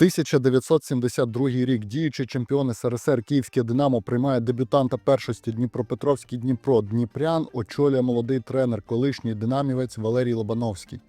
1972 рік діючий чемпіон СРСР Київське Динамо приймає дебютанта першості Дніпропетровський Дніпро Дніпрян, очолює молодий тренер, колишній динамівець Валерій Лобановський.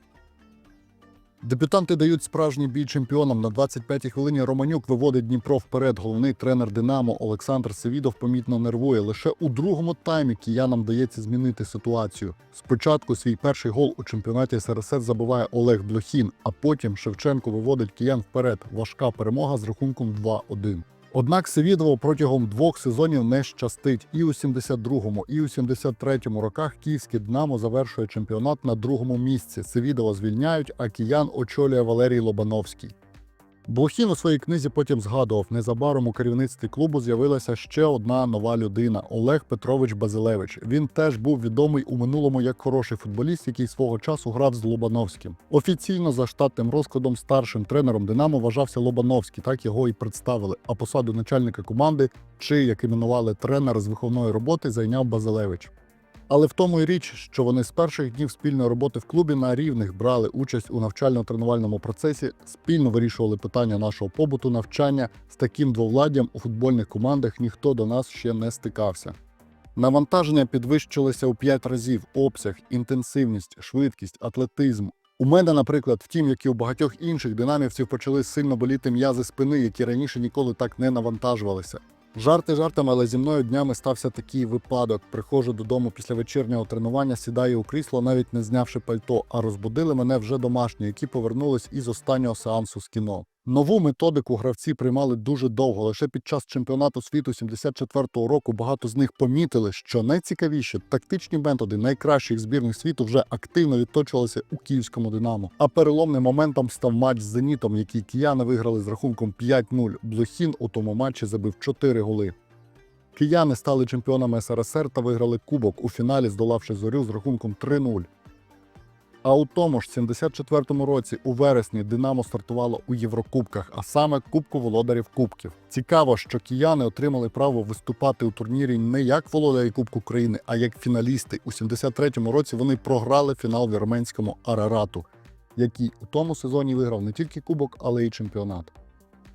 Дебютанти дають справжній бій чемпіонам. На 25-й хвилині Романюк виводить Дніпро вперед. Головний тренер Динамо Олександр Севідов помітно нервує. Лише у другому таймі киянам вдається змінити ситуацію. Спочатку свій перший гол у чемпіонаті СРСР забиває Олег Блохін, а потім Шевченко виводить киян вперед. Важка перемога з рахунком 2-1. Однак Севідову протягом двох сезонів не щастить. І у 72-му, і у 73-му роках київське Динамо завершує чемпіонат на другому місці. Севідова звільняють, а киян очолює Валерій Лобановський. Блохін у своїй книзі потім згадував, незабаром у керівництві клубу з'явилася ще одна нова людина Олег Петрович Базилевич. Він теж був відомий у минулому як хороший футболіст, який свого часу грав з Лобановським. Офіційно за штатним розкладом старшим тренером Динамо вважався Лобановський, так його і представили. А посаду начальника команди, чи як іменували тренер з виховної роботи, зайняв Базилевич. Але в тому і річ, що вони з перших днів спільної роботи в клубі на рівних брали участь у навчально-тренувальному процесі, спільно вирішували питання нашого побуту, навчання з таким двовладдям у футбольних командах ніхто до нас ще не стикався. Навантаження підвищилося у 5 разів: обсяг, інтенсивність, швидкість, атлетизм. У мене, наприклад, втім, як і у багатьох інших динамівців почали сильно боліти м'язи спини, які раніше ніколи так не навантажувалися. Жарти жартами, але зі мною днями стався такий випадок. Приходжу додому після вечірнього тренування, сідаю у крісло, навіть не знявши пальто, а розбудили мене вже домашні, які повернулись із останнього сеансу з кіно. Нову методику гравці приймали дуже довго. Лише під час чемпіонату світу 74-го року багато з них помітили, що найцікавіші тактичні методи найкращих збірних світу вже активно відточувалися у київському Динамо. А переломним моментом став матч з Зенітом, який кияни виграли з рахунком 5-0. Блохін у тому матчі забив 4 голи. Кияни стали чемпіонами СРСР та виграли кубок у фіналі, здолавши зорю з рахунком 3-0. А у тому ж 74-му році у вересні Динамо стартувало у Єврокубках, а саме Кубку володарів Кубків. Цікаво, що кияни отримали право виступати у турнірі не як володарі Кубку країни, а як фіналісти. У 73-му році вони програли фінал вірменському Арарату, який у тому сезоні виграв не тільки кубок, але й чемпіонат.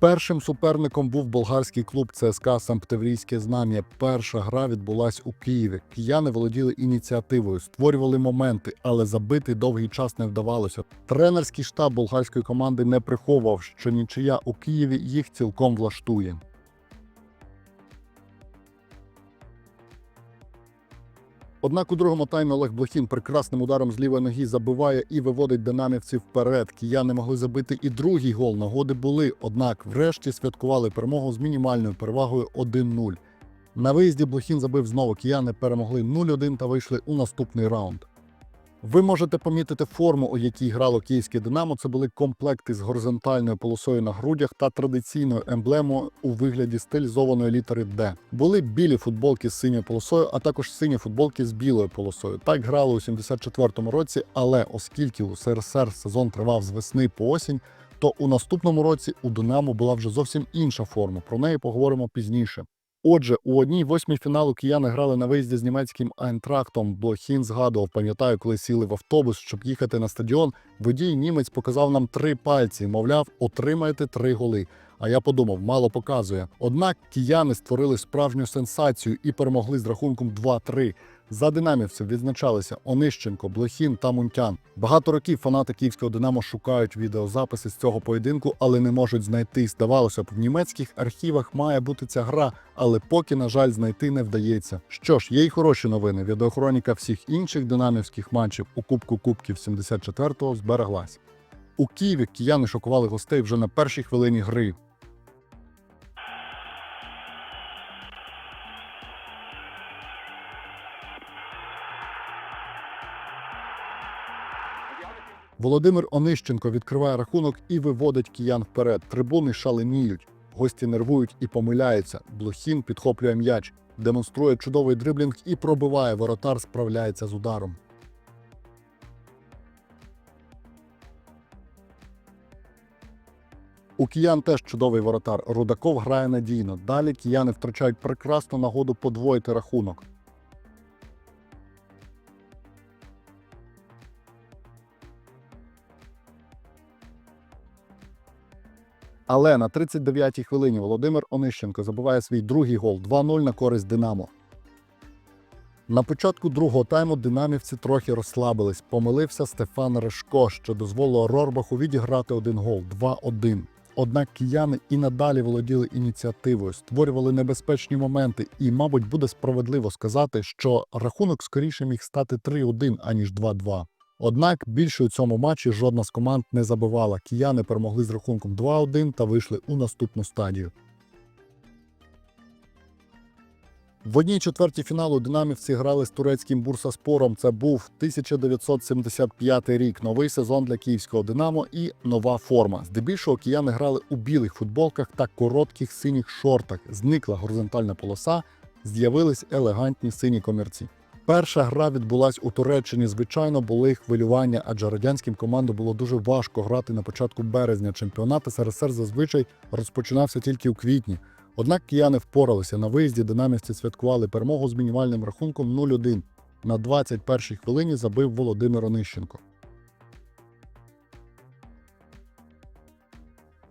Першим суперником був болгарський клуб ЦСКА Самптеврійське знам'я. Перша гра відбулась у Києві. Кияни володіли ініціативою, створювали моменти, але забити довгий час не вдавалося. Тренерський штаб болгарської команди не приховував, що нічия у Києві їх цілком влаштує. Однак у другому таймі Олег Блохін прекрасним ударом з лівої ноги забиває і виводить динамівців вперед. Кияни могли забити і другий гол. Нагоди були, однак врешті святкували перемогу з мінімальною перевагою 1-0. На виїзді Блохін забив знову. Кияни перемогли 0-1 та вийшли у наступний раунд. Ви можете помітити форму, у якій грало київське Динамо. Це були комплекти з горизонтальною полосою на грудях та традиційною емблемою у вигляді стилізованої літери Д. Були білі футболки з синьою полосою, а також сині футболки з білою полосою. Так грали у 74-му році, але оскільки у СРСР сезон тривав з весни по осінь, то у наступному році у Динамо була вже зовсім інша форма. Про неї поговоримо пізніше. Отже, у одній восьмій фіналу кияни грали на виїзді з німецьким Айнтрахтом. Блохін згадував, пам'ятаю, коли сіли в автобус, щоб їхати на стадіон. Водій німець показав нам три пальці, мовляв, отримаєте три голи. А я подумав, мало показує. Однак кияни створили справжню сенсацію і перемогли з рахунком 2-3. За динамівців відзначалися Онищенко, Блохін та Мунтян. Багато років фанати київського Динамо шукають відеозаписи з цього поєдинку, але не можуть знайти. Здавалося б, в німецьких архівах має бути ця гра, але поки, на жаль, знайти не вдається. Що ж, є й хороші новини. Відеохроніка всіх інших динамівських матчів у Кубку Кубків 74-го збереглась. У Києві кияни шокували гостей вже на першій хвилині гри. Володимир Онищенко відкриває рахунок і виводить киян вперед. Трибуни шаленіють, гості нервують і помиляються. Блохін підхоплює м'яч, демонструє чудовий дриблінг і пробиває. Воротар справляється з ударом. У киян теж чудовий воротар. Рудаков грає надійно. Далі кияни втрачають прекрасну нагоду подвоїти рахунок. Але на 39-й хвилині Володимир Онищенко забиває свій другий гол 2-0 на користь Динамо. На початку другого тайму динамівці трохи розслабились. Помилився Стефан Решко, що дозволило Рорбаху відіграти один гол 2-1. Однак кияни і надалі володіли ініціативою, створювали небезпечні моменти, і, мабуть, буде справедливо сказати, що рахунок скоріше міг стати 3-1, аніж 2-2. Однак більше у цьому матчі жодна з команд не забивала. Кияни перемогли з рахунком 2-1 та вийшли у наступну стадію. В одній четвертій фіналу динамівці грали з турецьким бурсаспором. Це був 1975 рік. Новий сезон для київського Динамо і нова форма. Здебільшого кияни грали у білих футболках та коротких синіх шортах. Зникла горизонтальна полоса, з'явились елегантні сині комірці. Перша гра відбулась у Туреччині. Звичайно, були хвилювання, адже радянським командам було дуже важко грати на початку березня. Чемпіонат СРСР зазвичай розпочинався тільки у квітні. Однак кияни впоралися на виїзді. Динамівці святкували перемогу з мінімальним рахунком 0-1. На 21-й хвилині забив Володимир Онищенко.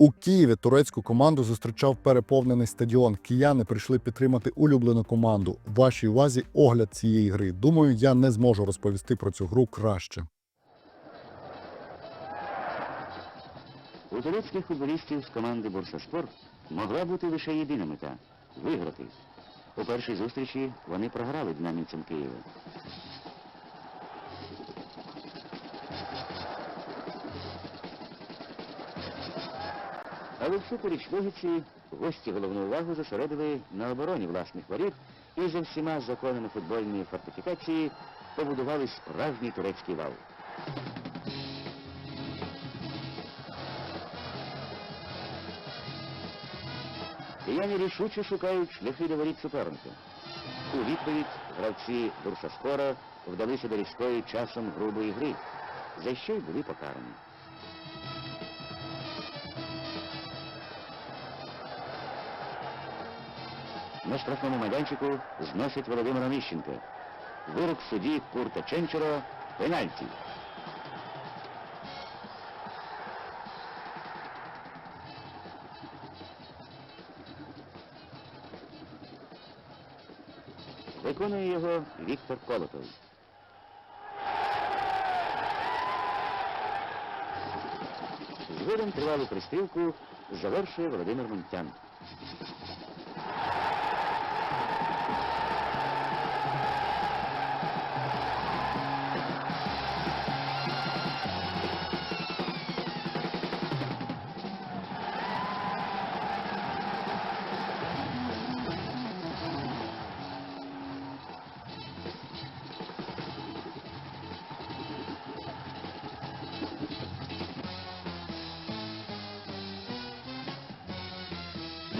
У Києві турецьку команду зустрічав переповнений стадіон. Кияни прийшли підтримати улюблену команду. Вашій увазі огляд цієї гри. Думаю, я не зможу розповісти про цю гру краще. У турецьких футболістів з команди Бурсаспор могла бути лише єдина мета виграти. У першій зустрічі вони програли динамівцям Києва. Але всупереч логіці гості головну увагу зосередили на обороні власних воріт і за всіма законами футбольної фортифікації побудували справжній турецький вал. Кияни рішуче шукають шляхи до воріт суперника. У відповідь гравці Бурсаспора вдалися до різкої часом грубої гри, за що й були покарані. На штрафному майданчику зносить Володимира Міщенка. Вирок судді Курта Ченчера – пенальті. Виконує його Віктор Колотов. Згодом тривалу пристрілку завершує Володимир Монтян.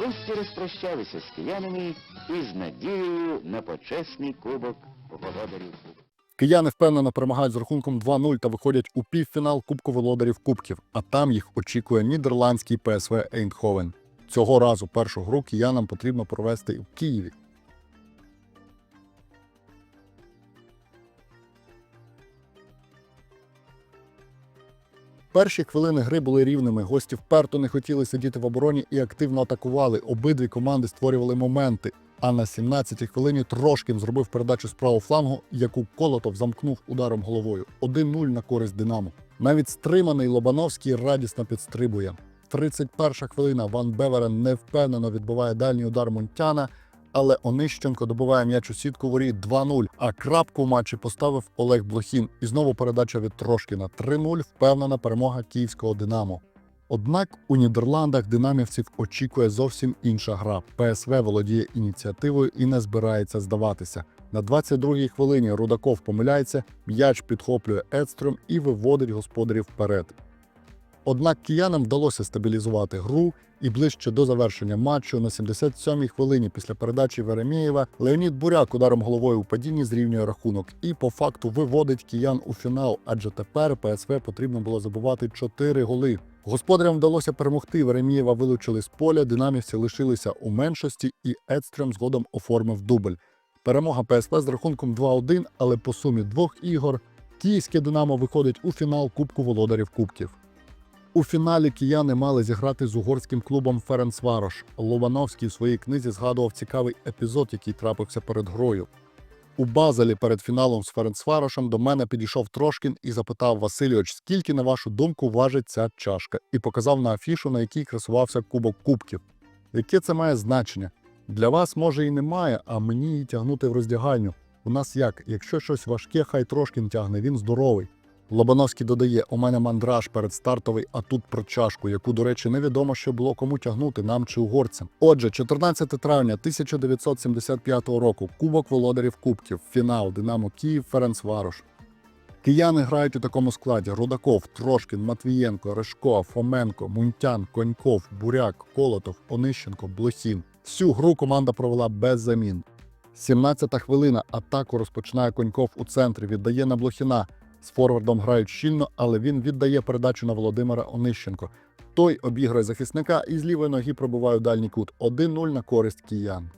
Гості розпрощалися з киянами із надією на почесний кубок володарів. Кияни впевнено перемагають з рахунком 2-0 та виходять у півфінал Кубку володарів Кубків, а там їх очікує нідерландський ПСВ Ейндховен. Цього разу першу гру киянам потрібно провести в Києві. Перші хвилини гри були рівними. Гості вперто не хотіли сидіти в обороні і активно атакували. Обидві команди створювали моменти. А на 17-й хвилині Трошкін зробив передачу з правого флангу, яку Колотов замкнув ударом головою. 1-0 на користь Динамо. Навіть стриманий Лобановський радісно підстрибує. 31 хвилина Ван Беверен невпевнено відбиває дальній удар Монтяна, але Онищенко добиває м'яч у сітку воріт 2-0, а крапку в матчі поставив Олег Блохін. І знову передача від Трошкіна 3-0, впевнена перемога київського Динамо. Однак у Нідерландах динамівців очікує зовсім інша гра. ПСВ володіє ініціативою і не збирається здаватися. На 22-й хвилині Рудаков помиляється, м'яч підхоплює Едстрем і виводить господарів вперед. Однак киянам вдалося стабілізувати гру, і ближче до завершення матчу на 77-й хвилині після передачі Веремєєва Леонід Буряк ударом головою у падінні зрівнює рахунок і по факту виводить киян у фінал, адже тепер ПСВ потрібно було забувати 4 голи. Господарям вдалося перемогти. Веремієва вилучили з поля, динамівці лишилися у меншості, і Едстрем згодом оформив дубль. Перемога ПСВ з рахунком 2-1, але по сумі двох ігор київське Динамо виходить у фінал Кубку володарів Кубків. У фіналі кияни мали зіграти з угорським клубом Ференцварош. Лобановський в своїй книзі згадував цікавий епізод, який трапився перед грою. У Базелі перед фіналом з Ференцварошем до мене підійшов Трошкін і запитав Васильович, скільки, на вашу думку, важить ця чашка, і показав на афішу, на якій красувався кубок кубків. Яке це має значення? Для вас може і немає, а мені її тягнути в роздягальню. У нас як, якщо щось важке, хай Трошкін тягне, він здоровий. Лобановський додає: у мене мандраж перед стартовий, а тут про чашку, яку, до речі, невідомо, що було кому тягнути, нам чи угорцям. Отже, 14 травня 1975 року Кубок володарів Кубків, фінал Динамо Київ, Ференцварош. Кияни грають у такому складі: Рудаков, Трошкін, Матвієнко, Решко, Фоменко, Мунтян, Коньков, Буряк, Колотов, Онищенко, Блохін. Всю гру команда провела без замін. 17-та хвилина. Атаку розпочинає Коньков у центрі, віддає на Блохіна. З форвардом грають щільно, але він віддає передачу на Володимира Онищенко. Той обіграє захисника і з лівої ноги пробиває у дальній кут. 1-0 на користь киян.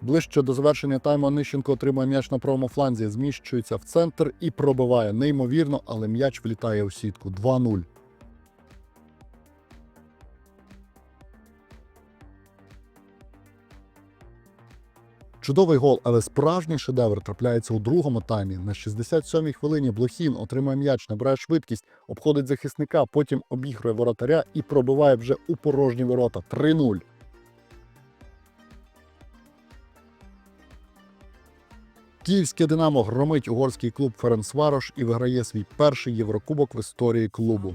Ближче до завершення тайму Онищенко отримує м'яч на правому фланзі, зміщується в центр і пробиває. Неймовірно, але м'яч влітає у сітку. 2-0. Чудовий гол, але справжній шедевр трапляється у другому таймі. На 67-й хвилині Блохін отримує м'яч, набирає швидкість, обходить захисника, потім обігрує воротаря і пробиває вже у порожні ворота. 3-0. Київське Динамо громить угорський клуб Ференцварош і виграє свій перший Єврокубок в історії клубу.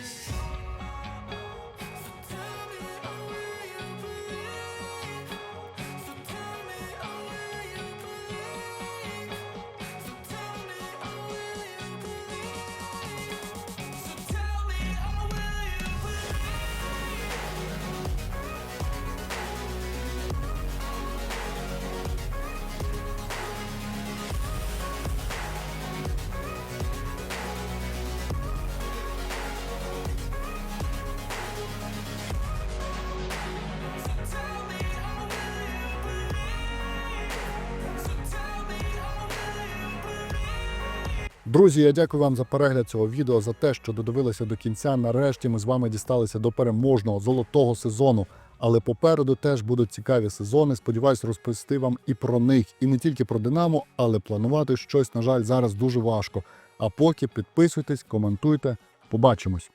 Друзі, я дякую вам за перегляд цього відео, за те, що додивилися до кінця. Нарешті ми з вами дісталися до переможного золотого сезону. Але попереду теж будуть цікаві сезони. Сподіваюсь, розповісти вам і про них, і не тільки про Динамо, але планувати щось, на жаль, зараз дуже важко. А поки підписуйтесь, коментуйте. Побачимось.